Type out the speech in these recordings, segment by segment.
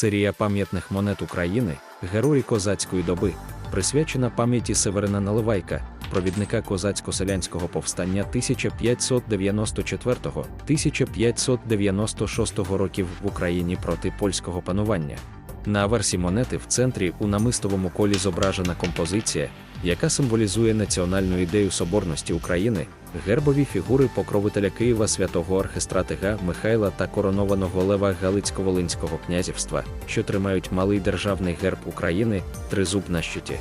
Серія пам'ятних монет України, герої козацької доби, присвячена пам'яті Северина Наливайка, провідника козацько-селянського повстання 1594-1596 років в Україні проти польського панування. На аверсі монети в центрі у намистовому колі зображена композиція, яка символізує національну ідею соборності України, гербові фігури покровителя Києва святого архистратига Михайла та коронованого лева Галицько-Волинського князівства, що тримають малий державний герб України, тризуб на щиті.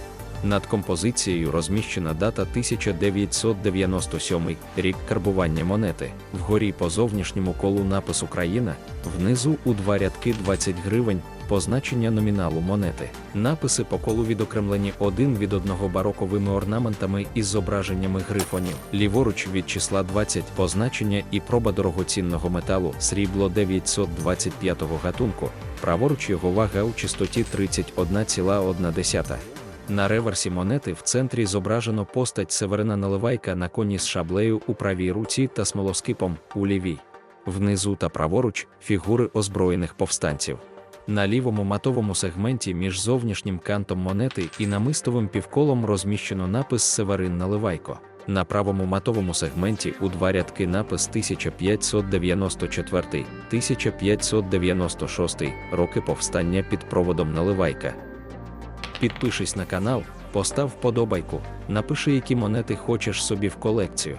Над композицією розміщена дата 1997 рік карбування монети. Вгорі по зовнішньому колу напис Україна, внизу у два рядки 20 гривень, позначення номіналу монети. Написи по колу відокремлені один від одного бароковими орнаментами із зображеннями грифонів. Ліворуч від числа 20 позначення і проба дорогоцінного металу срібло 925 гатунку, праворуч його вага у чистоті 31,1. На реверсі монети в центрі зображено постать Северина Наливайка на коні з шаблею у правій руці та смолоскипом у лівій. Внизу та праворуч фігури озброєних повстанців. На лівому матовому сегменті між зовнішнім кантом монети і намистовим півколом розміщено напис Северин Наливайко. На правому матовому сегменті у два рядки напис 1594-1596 роки повстання під проводом Наливайка. Підпишись на канал, постав вподобайку, напиши, які монети хочеш собі в колекцію.